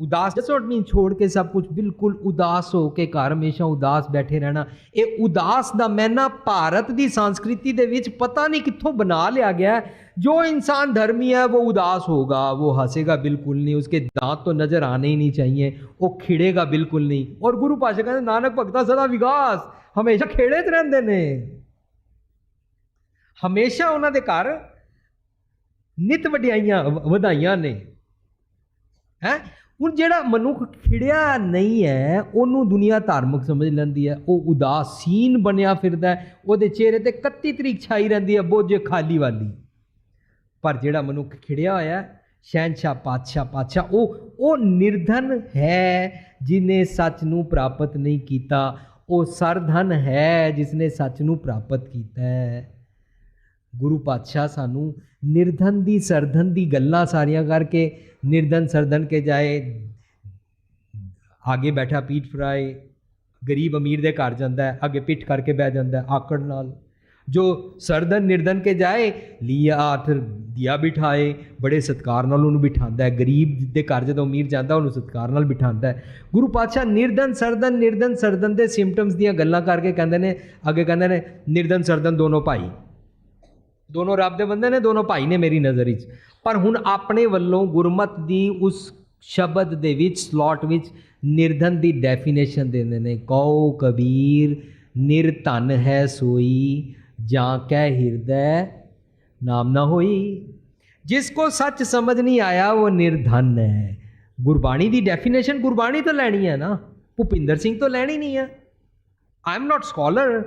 ਉਦਾਸ ਡਸਨਟ ਮੀਨ ਛੋੜ ਕੇ ਸਭ ਕੁਝ ਬਿਲਕੁਲ ਉਦਾਸ ਹੋ ਕੇ ਘਰ ਹਮੇਸ਼ਾ ਉਦਾਸ ਬੈਠੇ ਰਹਿਣਾ ਇਹ ਉਦਾਸ ਦਾ ਮੈਨਾ ਭਾਰਤ ਦੀ ਸੰਸਕ੍ਰਿਤੀ ਦੇ ਵਿੱਚ ਪਤਾ ਨਹੀਂ ਕਿੱਥੋਂ ਬਣਾ ਲਿਆ ਗਿਆ ਹੈ। जो इंसान धर्मी है वो उदास होगा वो हंसेगा बिल्कुल नहीं उसके दांत तो नजर आने ही नहीं चाहिए वो खिड़ेगा बिल्कुल नहीं और गुरु पाशा कहते नानक भगता सदा विकास ਹਮੇਸ਼ਾ ਖੇੜੇ 'ਚ ਰਹਿੰਦੇ ਨੇ ਹਮੇਸ਼ਾ ਉਹਨਾਂ ਦੇ ਘਰ ਨਿਤ ਵਡਿਆਈਆਂ ਵ- ਵਧਾਈਆਂ ਨੇ ਹੈ ਹੁਣ ਜਿਹੜਾ ਮਨੁੱਖ ਖਿੜਿਆ ਨਹੀਂ ਹੈ ਉਹਨੂੰ ਦੁਨੀਆ ਧਾਰਮਿਕ ਸਮਝ ਲੈਂਦੀ ਹੈ ਉਹ ਉਦਾਸੀਨ ਬਣਿਆ ਫਿਰਦਾ ਉਹਦੇ ਚਿਹਰੇ ਤੇ 31 ਤਰੀਕ ਛਾਈ ਰਹਿੰਦੀ ਹੈ ਬੋਝੇ ਖਾਲੀ ਵਾਲੀ। ਪਰ ਜਿਹੜਾ ਮਨੁੱਖ ਖਿੜਿਆ ਹੋਇਆ ਹੈ, ਸ਼ਹਿਨशाह ਪਾਤਸ਼ਾਹ ਪਾਤਸ਼ਾਹ ਉਹ ਉਹ ਨਿਰਧਨ ਹੈ ਜਿਨੇ ਸੱਚ ਨੂੰ ਪ੍ਰਾਪਤ ਨਹੀਂ ਕੀਤਾ ਉਹ ਸਰਧਨ ਹੈ ਜਿਸਨੇ ਸੱਚ ਨੂੰ ਪ੍ਰਾਪਤ ਕੀਤਾ ਹੈ। ਗੁਰੂ ਪਾਤਸ਼ਾਹ ਸਾਨੂੰ ਨਿਰਧਨ ਦੀ ਸਰਧਨ ਦੀ ਗੱਲਾਂ ਸਾਰੀਆਂ ਕਰਕੇ ਨਿਰਧਨ ਸਰਧਨ ਕੇ ਜਾਏ, ਆਗੇ ਬੈਠਾ ਪੀਠ ਫਰਾਏ ਗਰੀਬ ਅਮੀਰ ਦੇ ਘਰ ਜਾਂਦਾ ਹੈ, ਅੱਗੇ ਪਿੱਠ ਕਰਕੇ ਬਹਿ ਜਾਂਦਾ ਹੈ, ਆਕੜ ਨਾਲ। ਜੋ ਸਰਦਨ ਨਿਰਧਨ ਕੇ ਜਾਏ, ਲਿਆ ਆਥਰ ਦਿਆ ਬਿਠਾਏ, ਬੜੇ ਸਤਕਾਰ ਨਾਲ ਉਹਨੂੰ ਬਿਠਾਉਂਦਾ ਹੈ। ਗਰੀਬ ਦੇ ਘਰ ਜਦੋਂ ਅਮੀਰ ਜਾਂਦਾ, ਉਹਨੂੰ ਸਤਕਾਰ ਨਾਲ ਬਿਠਾਉਂਦਾ ਹੈ। ਗੁਰੂ ਪਾਤਸ਼ਾਹ ਨਿਰਧਨ ਸਰਦਨ ਨਿਰਧਨ ਸਰਦਨ ਦੇ ਸਿੰਪਟਮਸ ਦੀਆਂ ਗੱਲਾਂ ਕਰਕੇ ਕਹਿੰਦੇ ਨੇ, ਅੱਗੇ ਕਹਿੰਦੇ ਨੇ, ਨਿਰਧਨ ਸਰਦਨ ਦੋਨੋਂ ਭਾਈ। ਦੋਨੋਂ ਰੱਬ ਦੇ ਬੰਦੇ ਨੇ, ਦੋਨੋਂ ਭਾਈ ਨੇ ਮੇਰੀ ਨਜ਼ਰ ਵਿੱਚ। ਪਰ ਹੁਣ ਆਪਣੇ ਵੱਲੋਂ ਗੁਰਮਤ ਦੀ ਉਸ ਸ਼ਬਦ ਦੇ ਵਿੱਚ ਸਲੋਟ ਵਿੱਚ ਨਿਰਧਨ ਦੀ ਡੈਫੀਨੇਸ਼ਨ ਦਿੰਦੇ ਨੇ, ਕਉ ਕਬੀਰ ਨਿਰਧਨ ਹੈ ਸੋਈ, ਜਾਂ ਕਹਿ ਹਿਰਦੈ ਨਾਮ ਨਾ ਹੋਈ। ਜਿਸ ਕੋ ਸੱਚ ਸਮਝ ਨਹੀਂ ਆਇਆ, ਉਹ ਨਿਰਧਨ ਹੈ। ਗੁਰਬਾਣੀ ਦੀ ਡੈਫੀਨੇਸ਼ਨ ਗੁਰਬਾਣੀ ਤੋਂ ਲੈਣੀ ਹੈ ਨਾ, ਭੁਪਿੰਦਰ ਸਿੰਘ ਤੋਂ ਲੈਣੀ ਨਹੀਂ ਹੈ। ਆਈ ਐਮ ਨਾਟ ਸਕਾਲਰ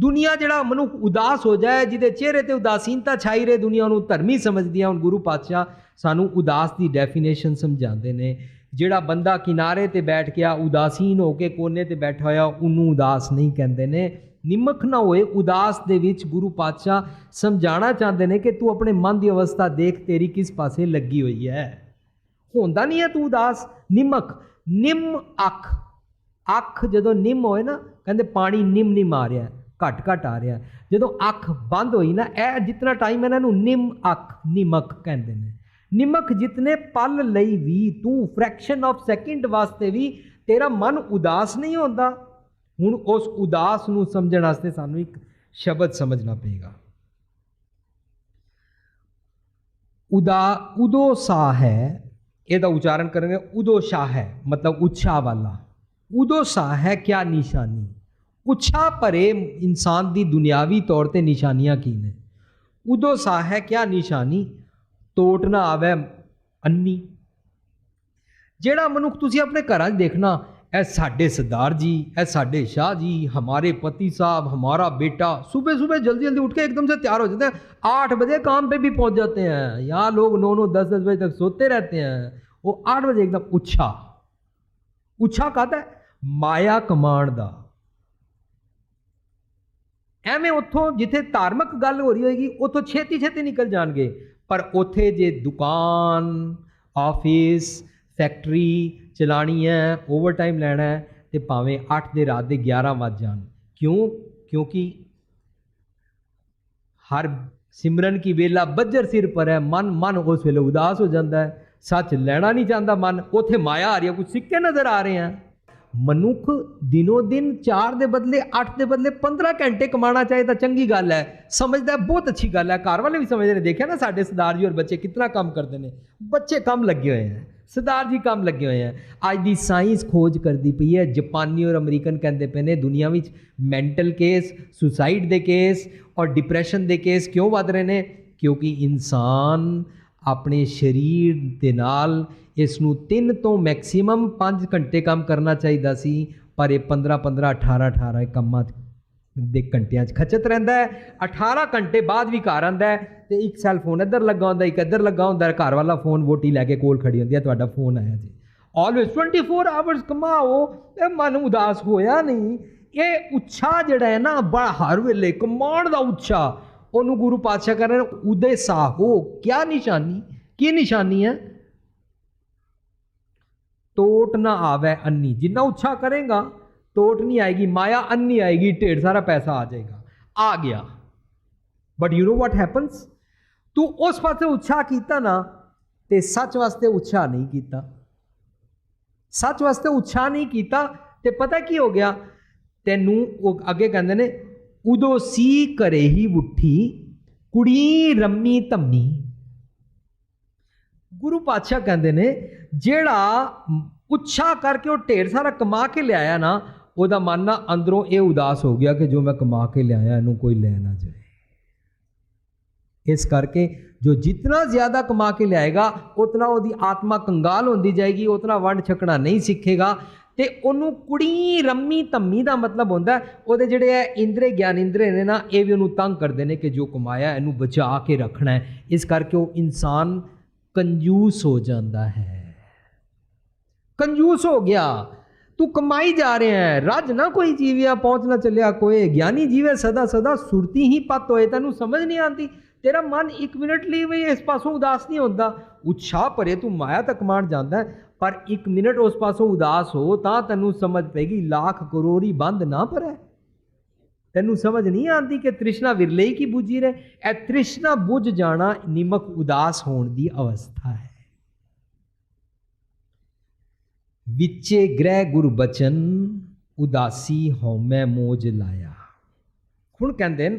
ਦੁਨੀਆ ਜਿਹੜਾ ਮਨੁੱਖ ਉਦਾਸ ਹੋ ਜਾਏ, ਜਿਹਦੇ ਚਿਹਰੇ ਤੇ ਉਦਾਸੀਨਤਾ ਛਾਈ ਰਹੇ, ਦੁਨੀਆ ਨੂੰ ਧਰਮੀ ਸਮਝਦੀ ਹੈ ਹੁਣ ਗੁਰੂ ਪਾਤਸ਼ਾਹ ਸਾਨੂੰ ਉਦਾਸ ਦੀ ਡੈਫੀਨੇਸ਼ਨ ਸਮਝਾਉਂਦੇ ਨੇ। ਜਿਹੜਾ ਬੰਦਾ ਕਿਨਾਰੇ ਤੇ ਬੈਠ ਗਿਆ ਉਦਾਸੀਨ ਹੋ ਕੇ ਕੋਨੇ ਤੇ ਬੈਠਾ ਹੋਇਆ, ਉਹਨੂੰ ਉਦਾਸ ਨਹੀਂ ਕਹਿੰਦੇ ਨੇ। ਨਿਮਕ ਨਾ ਹੋਏ, ਉਦਾਸ ਦੇ ਵਿੱਚ ਗੁਰੂ ਪਾਤਸ਼ਾਹ ਸਮਝਾਉਣਾ ਚਾਹੁੰਦੇ ਨੇ ਕਿ ਤੂੰ ਆਪਣੇ ਮਨ ਦੀ ਅਵਸਥਾ ਦੇਖ, ਤੇਰੀ ਕਿਸ ਪਾਸੇ ਲੱਗੀ ਹੋਈ ਹੈ। ਹੁੰਦਾ ਨਹੀਂ ਹੈ ਤੂੰ ਉਦਾਸ, ਨਿਮਕ, ਨਿਮ ਅੱਖ। ਅੱਖ ਜਦੋਂ ਨਿਮ ਹੋਏ ਨਾ, ਕਹਿੰਦੇ ਪਾਣੀ ਨਿਮ ਨਿਮ ਆ ਰਿਹਾ। ਘਟ ਘਟ ਆ ਰਿਹਾ। ਜਦੋਂ ਅੱਖ ਬੰਦ ਹੋਈ ਨਾ, ਇਹ ਜਿੰਨਾ ਟਾਈਮ ਇਹਨਾਂ ਨੂੰ ਨਿਮ ਅੱਖ, ਨਿਮਕ ਕਹਿੰਦੇ ਨੇ। ਨਿਮਕ ਜਿਤਨੇ ਪਲ ਲਈ ਵੀ ਤੂੰ ਫ੍ਰੈਕਸ਼ਨ ਆਫ ਸੈਕਿੰਡ ਵਾਸਤੇ ਵੀ ਤੇਰਾ ਮਨ ਉਦਾਸ ਨਹੀਂ ਹੁੰਦਾ। ਹੁਣ ਉਸ ਉਦਾਸ ਨੂੰ ਸਮਝਣ ਵਾਸਤੇ ਸਾਨੂੰ ਇੱਕ ਸ਼ਬਦ ਸਮਝਣਾ ਪਏਗਾ। ਉਦਾ, ਉਦੋ ਸਾ ਹੈ, ਇਹਦਾ ਉਚਾਰਨ ਕਰਾਂਗੇ ਉਦੋ ਸ਼ਾ ਹੈ, ਮਤਲਬ ਉਤਸ਼ਾਹ ਵਾਲਾ। ਉਦੋ ਸਾ ਹੈ, ਕਿਆ ਨਿਸ਼ਾਨੀ। ਉਤਸ਼ਾਹ ਭਰੇ ਇਨਸਾਨ ਦੀ ਦੁਨਿਆਵੀ ਤੌਰ ਤੇ ਨਿਸ਼ਾਨੀਆਂ ਕੀ ਨੇ ਉਦੋ ਸਾ ਹੈ ਕਿਆ ਨਿਸ਼ਾਨੀ ਟੋਟ ਨਾ ਆਵੇ ਅੰਨੀ ਜਿਹੜਾ ਮਨੁੱਖ ਤੁਸੀਂ ਆਪਣੇ ਘਰਾਂ 'ਚ ਦੇਖਣਾ ਇਹ ਸਾਡੇ ਸਰਦਾਰ ਜੀ ਇਹ ਸਾਡੇ शाह जी हमारे पति साहब हमारा बेटा सुबह सुबह जल्दी जल्दी उठ के एकदम से तैयार हो जाते हैं आठ बजे काम पे भी पहुंच जाते हैं यहाँ लोग नौ नौ दस दस बजे तक सोते रहते हैं वो आठ बजे एकदम उत्साह उत्साह कहता है माया कमांड ਦਾ ਐਵੇਂ ਉੱਥੋਂ ਜਿੱਥੇ ਧਾਰਮਿਕ ਗੱਲ ਹੋ ਰਹੀ ਹੋਏਗੀ, ਉੱਥੋਂ ਛੇਤੀ ਛੇਤੀ ਨਿਕਲ ਜਾਣਗੇ। ਪਰ ਉੱਥੇ ਜੇ ਦੁਕਾਨ, ਆਫਿਸ, ਫੈਕਟਰੀ ਚਲਾਣੀ ਹੈ, ਓਵਰਟਾਈਮ ਲੈਣਾ ਹੈ, ਤੇ ਭਾਵੇਂ 8 ਦੇ ਰਾਤ ਦੇ 11 ਵੱਜ ਜਾਣ। ਕਿਉਂ? ਕਿਉਂਕਿ ਹਰ ਸਿਮਰਨ ਕੀ ਵੇਲਾ ਬੱਜਰ ਸਿਰ ਪਰ ਹੈ, ਮਨ ਮਨ ਉਸ ਵੇਲੇ ਉਦਾਸ ਹੋ ਜਾਂਦਾ ਹੈ। ਸੱਚ ਲੈਣਾ ਨਹੀਂ ਚਾਹੁੰਦਾ ਮਨ, ਉੱਥੇ ਮਾਇਆ ਆ ਰਹੀ ਹੈ ਕੁਝ ਸਿੱਕੇ ਨਜ਼ਰ ਆ ਰਹੇ ਹਨ ਮਨੁੱਖ ਦਿਨੋ ਦਿਨ 4 ਦੇ ਬਦਲੇ 8 ਦੇ ਬਦਲੇ 15 ਘੰਟੇ ਕਮਾਣਾ ਚਾਹੇ ਤਾਂ ਚੰਗੀ ਗੱਲ ਹੈ। ਸਮਝਦਾ ਬਹੁਤ ਅੱਛੀ ਗੱਲ ਹੈ। ਘਰ ਵਾਲੇ ਵੀ ਸਮਝਦੇ ਨੇ, ਦੇਖਿਆ ਨਾ ਸਾਡੇ ਸਰਦਾਰ ਜੀ ਔਰ ਬੱਚੇ ਕਿੰਨਾ ਕੰਮ ਕਰਦੇ ਨੇ। ਬੱਚੇ ਕੰਮ ਲੱਗੇ ਹੋਏ ਹਨ ਸਰਦਾਰ ਜੀ ਕੰਮ ਲੱਗੇ ਹੋਏ ਹਨ ਅੱਜ ਦੀ ਸਾਇੰਸ ਖੋਜ ਕਰਦੀ ਪਈ ਹੈ, ਜਾਪਾਨੀ ਔਰ ਅਮਰੀਕਨ ਕਹਿੰਦੇ ਪਏ ਨੇ, ਦੁਨੀਆ ਵਿੱਚ ਮੈਂਟਲ ਕੇਸ, ਸੁਸਾਈਡ ਦੇ ਕੇਸ ਔਰ ਡਿਪਰੈਸ਼ਨ ਦੇ ਕੇਸ ਕਿਉਂ ਵੱਧ ਰਹੇ ਨੇ? ਕਿਉਂਕਿ ਇਨਸਾਨ ਆਪਣੇ ਸਰੀਰ ਦੇ ਨਾਲ ਇਸ ਨੂੰ 3 ਤੋਂ ਮੈਕਸਿਮਮ 5 ਘੰਟੇ ਕੰਮ ਕਰਨਾ ਚਾਹੀਦਾ ਸੀ, ਪਰ ਇਹ 15 15 18 18 ਕੰਮਾਂ 'ਚ ਦੇ ਘੰਟਿਆਂ 'ਚ ਖਚਤ ਰਹਿੰਦਾ ਹੈ। 18 ਘੰਟੇ ਬਾਅਦ ਵੀ ਘਰ ਆਂਦਾ ਹੈ ਤੇ ਇੱਕ ਸੈੱਲ ਫੋਨ ਇੱਧਰ ਲੱਗਾ ਹੁੰਦਾ, ਇੱਕ ਇੱਧਰ ਲੱਗਾ ਹੁੰਦਾ, ਘਰ ਵਾਲਾ ਫੋਨ ਵੋਟੀ ਲੈ ਕੇ ਕੋਲ ਖੜੀ ਹੁੰਦੀ ਹੈ, ਤੁਹਾਡਾ ਫੋਨ ਆਇਆ ਜੀ। ਆਲਵੇਸ 24 ਆਵਰਸ ਕਮਾਓ, ਇਹ ਮਨ ਉਦਾਸ ਹੋਇਆ ਨਹੀਂ। ਇਹ ਉਤਸ਼ਾਹ ਜਿਹੜਾ ਹੈ ਨਾ ਬੜਾ ਹਰ ਵੇਲੇ ਕਮਾਉਣ ਦਾ ਉਤਸ਼ਾਹ। ਉਹਨੂੰ ਗੁਰੂ ਪਾਤਸ਼ਾਹ ਕਹਿੰਦੇ ਨੇ, ਉਦੇ ਸਾਹੋ, ਕਿਆ ਨਿਸ਼ਾਨੀ? ਕੀ ਨਿਸ਼ਾਨੀ ਹੈ? ਟੋਟ ਨਾ ਆਵੇ ਅੰਨੀ, ਜਿੰਨਾ ਉਤਸ਼ਾਹ ਕਰੇਗਾ ਟੋਟ ਨਹੀਂ ਆਏਗੀ, ਮਾਇਆ ਅੰਨੀ ਆਏਗੀ, ਢੇਰ ਸਾਰਾ ਪੈਸਾ ਆ ਜਾਏਗਾ। ਆ ਗਿਆ। But you know what happens ਤੂੰ ਉਸ ਪਾਸੇ ਉਤਸ਼ਾਹ ਕੀਤਾ ਨਾ, ਤੇ ਸੱਚ ਵਾਸਤੇ ਉਤਸ਼ਾਹ ਨਹੀਂ ਕੀਤਾ। ਸੱਚ ਵਾਸਤੇ ਉਤਸ਼ਾਹ ਨਹੀਂ ਕੀਤਾ, ਤੇ ਪਤਾ ਕੀ ਹੋ ਗਿਆ? ਤੈਨੂੰ ਉਹ ਅੱਗੇ ਕਹਿੰਦੇ ਨੇ ਉਦੋਂ ਸੀ ਕਰੇ ਹੀ ਉੱਠੀ, ਕੁੜੀ ਰੰਮੀ ਧੰਮੀ। ਗੁਰੂ ਪਾਤਸ਼ਾਹ ਕਹਿੰਦੇ ਨੇ, ਜਿਹੜਾ ਉੱਛਾ ਕਰਕੇ ਉਹ ਢੇਰ ਸਾਰਾ ਕਮਾ ਕੇ ਲਿਆਇਆ ਨਾ, ਉਹਦਾ ਮਨ ਨਾ ਅੰਦਰੋਂ ਇਹ ਉਦਾਸ ਹੋ ਗਿਆ ਕਿ ਜੋ ਮੈਂ ਕਮਾ ਕੇ ਲਿਆਇਆ, ਇਹਨੂੰ ਕੋਈ ਲੈ ਨਾ ਜਾਏ ਇਸ ਕਰਕੇ ਜੋ ਜਿੰਨਾ ਜ਼ਿਆਦਾ ਕਮਾ ਕੇ ਲਿਆਏਗਾ, ਉਤਨਾ ਉਹਦੀ ਆਤਮਾ ਕੰਗਾਲ ਹੁੰਦੀ ਜਾਏਗੀ, ਉਤਨਾ ਵੰਡ ਛਕਣਾ ਨਹੀਂ ਸਿੱਖੇਗਾ। ਤੇ ਉਹਨੂੰ ਕੁੜੀ ਰੰਮੀ ਧੰਮੀ ਦਾ ਮਤਲਬ ਹੁੰਦਾ ਉਹਦੇ ਜਿਹੜੇ ਹੈ ਇੰਦਰੇ ਗਿਆਨ ਇੰਦਰੇ ਨੇ ਨਾ, ਇਹ ਵੀ ਉਹਨੂੰ ਤੰਗ ਕਰਦੇ ਨੇ ਕਿ ਜੋ ਕਮਾਇਆ, ਇਹਨੂੰ ਬਚਾ ਕੇ ਰੱਖਣਾ ਹੈ। ਇਸ ਕਰਕੇ ਉਹ ਇਨਸਾਨ ਕੰਜੂਸ ਹੋ ਜਾਂਦਾ ਹੈ। ਕੰਜੂਸ ਹੋ ਗਿਆ। ਤੂੰ ਕਮਾਈ ਜਾ ਰਿਹਾ ਹੈ। ਰੱਜ ਨਾ ਕੋਈ ਜੀਵਿਆ, ਪਹੁੰਚ ਨਾ ਚੱਲਿਆ ਕੋਈ। ਗਿਆਨੀ ਜੀਵੇ ਸਦਾ ਸਦਾ ਸੁਰਤੀ ਹੀ ਪਤ ਹੋਏ, ਤੈਨੂੰ ਸਮਝ ਨਹੀਂ ਆਉਂਦੀ। ਤੇਰਾ ਮਨ 1 ਮਿੰਟ ਲਈ ਵੀ ਇਸ ਪਾਸੋਂ ਉਦਾਸ ਨਹੀਂ ਹੁੰਦਾ। ਉਤਸ਼ਾਹ ਭਰੇ ਤੂੰ ਮਾਇਆ ਤੱਕ ਮਾਣ ਜਾਂਦਾ ਪਰ ਇੱਕ ਮਿੰਟ ਉਸ ਪਾਸੋਂ ਉਦਾਸ ਹੋ ਤਾਂ ਤੈਨੂੰ ਸਮਝ ਪੈਗੀ ਲੱਖ ਕਰੋੜੀ ਬੰਦ ਨਾ ਭਰੇ। ਤੈਨੂੰ ਸਮਝ ਨਹੀਂ ਆਉਂਦੀ ਕਿ ਤ੍ਰਿਸ਼ਨਾ ਵਿਰਲੇ ਹੀ ਕੀ ਬੁਝੀ ਰਹੇ? ਇਹ ਤ੍ਰਿਸ਼ਨਾ ਬੁਝ ਜਾਣਾ ਨਿਮਕ ਉਦਾਸ ਹੋਣ ਦੀ ਅਵਸਥਾ ਹੈ। ਵਿਚੇ ਗ੍ਰਹਿ ਗੁਰ ਬਚਨ, ਉਦਾਸੀ ਹਉਮੈ ਮੋਜ ਲਾਇਆ। ਹੁਣ ਕਹਿੰਦੇ ਨੇ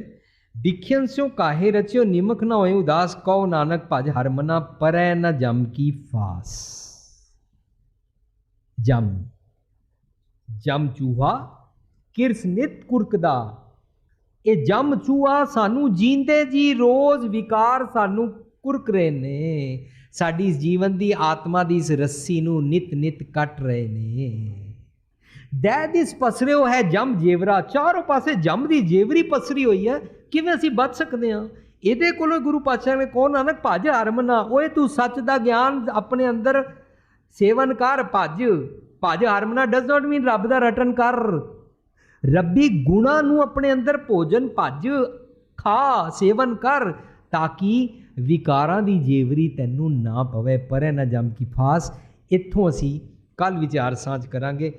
ਵਿਖਿਆਨ ਸਿਓ ਕਾਹੇ ਰਚਿਓ, ਨਿਮਕ ਨਾ ਹੋਏ ਉਦਾਸ, ਕਉ ਨਾਨਕ ਭਜ ਹਰਮਨਾ ਪਰੈ ਨ ਜਮ ਕੀ ਫਾਸ। ਜਮ। ਜਮ ਚੂਹਾ, ਕਿਰਸ ਨਿਤ ਕੁਰਕਦਾ। ਇਹ ਜਮ ਚੂਹਾ ਸਾਨੂੰ ਜੀਂਦੇ ਜੀ, ਰੋਜ਼ ਵਿਕਾਰ ਸਾਨੂੰ ਕੁਰਕ ਰਹੇ ਨੇ। ਸਾਡੀ ਜੀਵਨ ਦੀ ਆਤਮਾ ਦੀ ਇਸ ਰੱਸੀ ਨੂੰ ਨਿਤ ਨਿਤ ਕੱਟ ਰਹੇ ਨੇ। ਦਹਿ ਦਿਸ ਪਸਰਿਓ ਹੈ ਜਮ ਜੇਵਰਾ। ਚਾਰੋਂ ਪਾਸੇ ਜਮ ਦੀ ਜੇਵਰੀ ਪਸਰੀ ਹੋਈ ਹੈ। ਕਿਵੇਂ ਅਸੀਂ ਬਚ ਸਕਦੇ ਹਾਂ? ਇਹਦੇ ਕੋਲੋਂ ਗੁਰੂ ਪਾਤਸ਼ਾਹ ਨੇ ਕਹੋ, ਨਾਨਕ ਭਜ ਹਰਮਨਾ, ਓਏ ਤੂੰ ਸੱਚ ਦਾ ਗਿਆਨ ਆਪਣੇ ਅੰਦਰ ਸੇਵਨ ਕਰ ਭਜ ਭਜ ਹਰਮਨਾ ਡਸ ਨਾਟ ਮੀਨ ਰੱਬ ਦਾ ਰਟਨ ਕਰ। ਰੱਬੀ ਗੁਣਾ ਨੂੰ ਆਪਣੇ ਅੰਦਰ ਭੋਜਨ ਭਜ, ਖਾ, ਸੇਵਨ ਕਰ, ਤਾਂ ਕਿ ਵਿਕਾਰਾਂ ਦੀ ਜੇਵਰੀ ਤੈਨੂੰ ਨਾ ਪਵੇ, ਪਰੇ ਨਾ ਜਮ ਕੀ ਫਾਸ। ਇੱਥੋਂ ਅਸੀਂ ਕੱਲ ਵਿਚਾਰ ਸਾਂਝ ਕਰਾਂਗੇ।